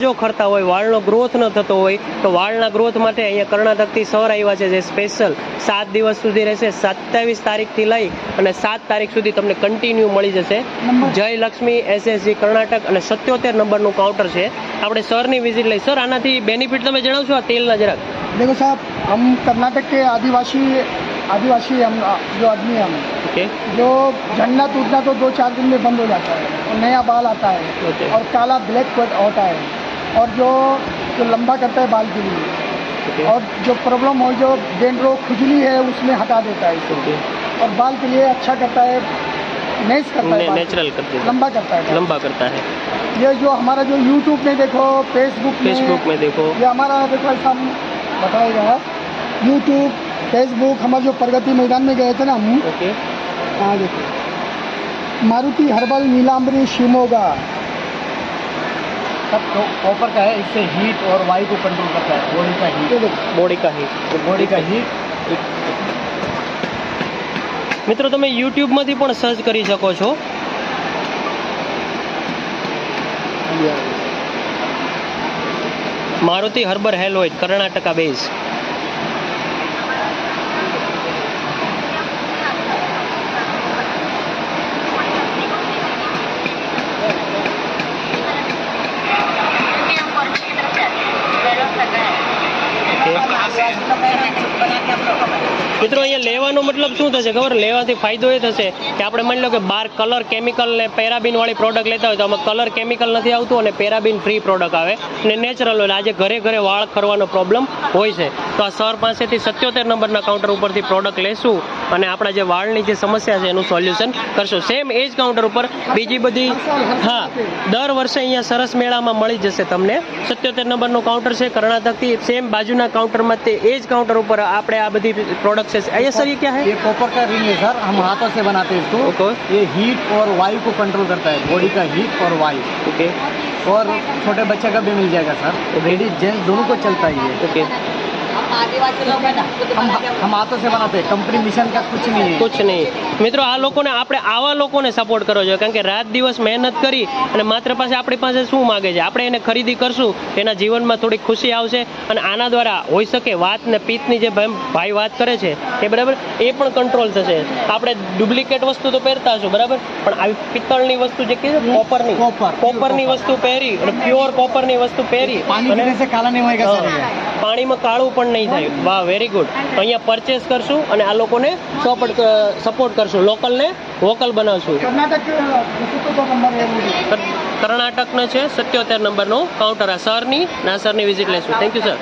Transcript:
જો ખરતા હોય વાળનો ગ્રોથ ન થતો હોય તો વાળના ગ્રોથ માટે અહીંયા કર્ણાટકથી સર આવ્યા છે જે સ્પેશિયલ સાત દિવસ સુધી રહેશે સત્યાવીસ તારીખથી લઈ અને સાત તારીખ સુધી તમને કન્ટિન્યુ મળી જશે જય લક્ષ્મી એસએસજી કર્ણાટક અને સત્યોતેર નંબરનું કાઉન્ટર છે આપણે સરની વિઝિટ લઈ સર આનાથી બેનિફિટ તમે જણાવશો આ તેલના જરાક देखो साहब हम कर्नाटक के आदिवासी आदिवासी हम जो आदमी हैं हम ઓકે जो झंडा टूटना तो दो चार दिन में बंद हो जाता है और नया बाल आता है ओके। और काला ब्लैक होता है और जो जो लंबा करता है बाल के लिए। और जो प्रॉब्लम हो जो डेंड्रो खुजली है उसमें हटा देता है इसको और बाल के लिए अच्छा करता है नेस करता है नेचुरल करते हैं। लंबा करता है। लंबा करता है। ये जो हमारा जो यूट्यूब में देखो फेसबुक में फेसबुक में देखो। ये हमारा देखो ऐसा हम बताएगा यूट्यूब फेसबुक हमारे जो प्रगति मैदान में गए थे ना हम। ओके। हाँ देखो। मारुति हर्बल नीलाम्बरी शिमोगा। सब तो कॉपर का है इससे हीट और वायु को कंट्रोल करता है बॉडी का हीट ये देखो બોડી કા હીટ तो बॉडी का हीट મિત્રો તમે યુટ્યુબમાંથી પણ સર્ચ કરી શકો છો મારુતિ હર્બર હેલ હોય કર્ણાટકા બેઝ મિત્રો, અહીંયા લેવાનો મતલબ શું થશે ખબર? લેવાથી ફાયદો એ થશે કે આપણે માની લો કે બાર કલર કેમિકલ ને પેરાબીન વાળી પ્રોડક્ટ લેતા હોય તો આમાં કલર કેમિકલ નથી આવતું અને પેરાબિન ફ્રી પ્રોડક્ટ આવે અને નેચરલ હોય. આજે ઘરે ઘરે વાળ ખરવાનો પ્રોબ્લેમ હોય છે. તો આ સર પાસેથી સત્યોતેર નંબરના કાઉન્ટર ઉપરથી પ્રોડક્ટ લેશું. અને આપણા જે વાળની જે સમસ્યા છે એનું સોલ્યુશન કરશું સેમ એ જ કાઉન્ટર ઉપર બીજી બધી હા દર વર્ષે અહીંયા સરસ મેળામાં મળી જશે તમને સત્યોતેર નંબરનું કાઉન્ટર છે કર્ણાટકથી સેમ બાજુના કાઉન્ટરમાં તે એ જ કાઉન્ટર ઉપર આપણે આ બધી પ્રોડક્ટ છે અહીંયા સર ये क्या है ये कॉपर का रिंग है सर हम हाथों से बनाते हैं इसको ओके ये हीट और वायु को कंट्रोल करता है बॉडी का हीट और वायु ओके और छोटे बच्चे का भी मिल जाएगा सर लेडीज जेंट्स दोनों को चलता ही है ओके हम हम हाथों से बनाते हैं कंपनी मिशन का कुछ नहीं है કુછ નહીં મિત્રો આ લોકોને આપણે આવા લોકોને સપોર્ટ કરવો જોઈએ કારણ કે રાત દિવસ મહેનત કરી અને માત્ર પાસે આપણી પાસે શું માગે છે આપણે એને ખરીદી કરશું એના જીવનમાં થોડી ખુશી આવશે અને આના દ્વારા હોઈ શકે વાત ને પિત્તની જે ભાઈ ભાઈ વાત કરે છે એ બરાબર એ પણ કંટ્રોલ થશે આપણે ડુપ્લિકેટ વસ્તુ તો પહેરતા હશું બરાબર પણ આવી પિત્તળની વસ્તુ જે કીધું કોપરની Copper, કોપરની વસ્તુ પહેરી અને પ્યોર કોપરની વસ્તુ પહેરી पानी અને पीने से પાણીમાં કાળું પણ નહીં થાય. વાહ વેરી ગુડ અહીંયા પરચેસ કરશું અને આ લોકોને સપોર્ટ સપોર્ટ કરશું. લોકલને વોકલ બનાવશું. કર્ણાટકનો છે, સત્યોતેર નંબરનું કાઉન્ટર આ સરની ના સરની વિઝિટ લેશું. Thank you sir